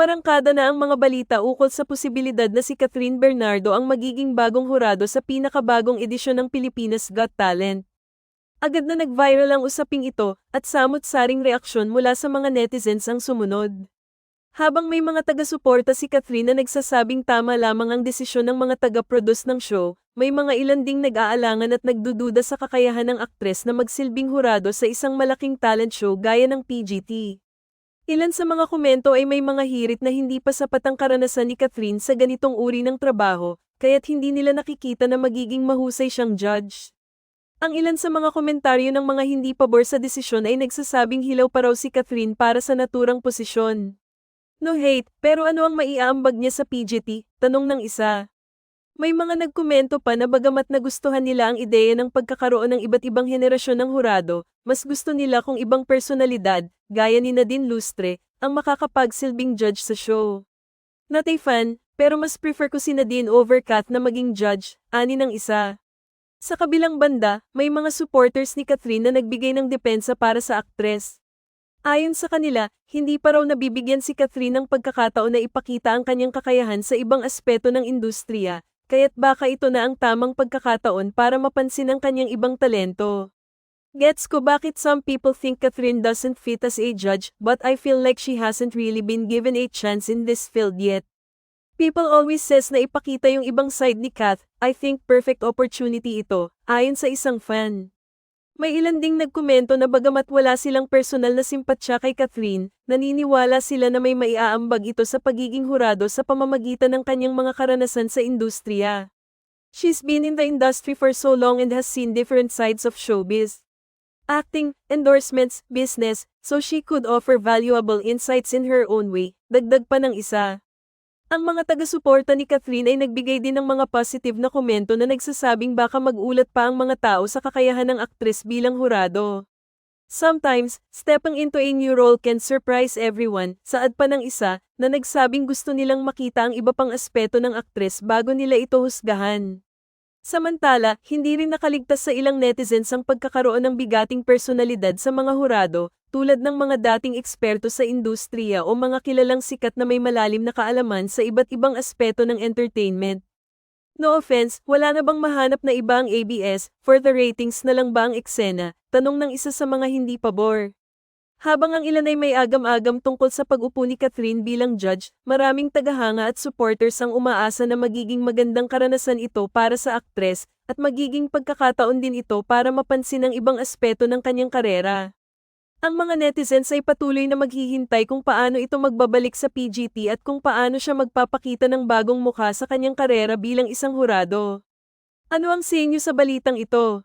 Umarangkada na ang mga balita ukol sa posibilidad na si Catherine Bernardo ang magiging bagong hurado sa pinakabagong edisyon ng Pilipinas Got Talent. Agad na nag-viral ang usaping ito at samot-saring reaksyon mula sa mga netizens ang sumunod. Habang may mga taga-suporta si Catherine na nagsasabing tama lamang ang desisyon ng mga taga-produce ng show, may mga ilan ding nag-aalangan at nagdududa sa kakayahan ng aktres na magsilbing hurado sa isang malaking talent show gaya ng PGT. Ilan sa mga komento ay may mga hirit na hindi pa sapat ang karanasan ni Catherine sa ganitong uri ng trabaho, kaya't hindi nila nakikita na magiging mahusay siyang judge. Ang ilan sa mga komentaryo ng mga hindi pabor sa desisyon ay nagsasabing hilaw pa raw si Catherine para sa naturang posisyon. No hate, pero ano ang maiaambag niya sa PGT? Tanong ng isa. May mga nagkomento pa na bagamat nagustuhan nila ang ideya ng pagkakaroon ng iba't ibang henerasyon ng hurado, mas gusto nila kung ibang personalidad, gaya ni Nadine Lustre, ang makakapagsilbing judge sa show. Not a fan, pero mas prefer ko si Nadine over Kath na maging judge, ani ng isa. Sa kabilang banda, may mga supporters ni Catherine na nagbigay ng depensa para sa aktres. Ayon sa kanila, hindi pa raw nabibigyan si Catherine ng pagkakataon na ipakita ang kanyang kakayahan sa ibang aspeto ng industriya, kaya't baka ito na ang tamang pagkakataon para mapansin ang kanyang ibang talento. Gets ko bakit some people think Catherine doesn't fit as a judge, but I feel like she hasn't really been given a chance in this field yet. People always says na ipakita yung ibang side ni Kath, I think perfect opportunity ito, ayon sa isang fan. May ilan ding nagkomento na bagamat wala silang personal na simpatsya kay Catherine, naniniwala sila na may maiaambag ito sa pagiging hurado sa pamamagitan ng kanyang mga karanasan sa industriya. She's been in the industry for so long and has seen different sides of showbiz. Acting, endorsements, business, so she could offer valuable insights in her own way, dagdag pa ng isa. Ang mga taga-suporta ni Catherine ay nagbigay din ng mga positive na komento na nagsasabing baka magulat pa ang mga tao sa kakayahan ng aktres bilang hurado. Sometimes, stepping into a new role can surprise everyone, saad pa ng isa, na nagsabing gusto nilang makita ang iba pang aspeto ng aktres bago nila ito husgahan. Samantala, hindi rin nakaligtas sa ilang netizens ang pagkakaroon ng bigating personalidad sa mga hurado, tulad ng mga dating eksperto sa industriya o mga kilalang sikat na may malalim na kaalaman sa iba't ibang aspeto ng entertainment. No offense, wala na bang mahanap na iba ang ABS, for the ratings na lang ba ang eksena? Tanong ng isa sa mga hindi pabor. Habang ang ilan ay may agam-agam tungkol sa pag-upo ni Catherine bilang judge, maraming tagahanga at supporters ang umaasa na magiging magandang karanasan ito para sa aktres, at magiging pagkakataon din ito para mapansin ang ibang aspeto ng kanyang karera. Ang mga netizens ay patuloy na maghihintay kung paano ito magbabalik sa PGT at kung paano siya magpapakita ng bagong mukha sa kanyang karera bilang isang hurado. Ano ang sa inyo sa balitang ito?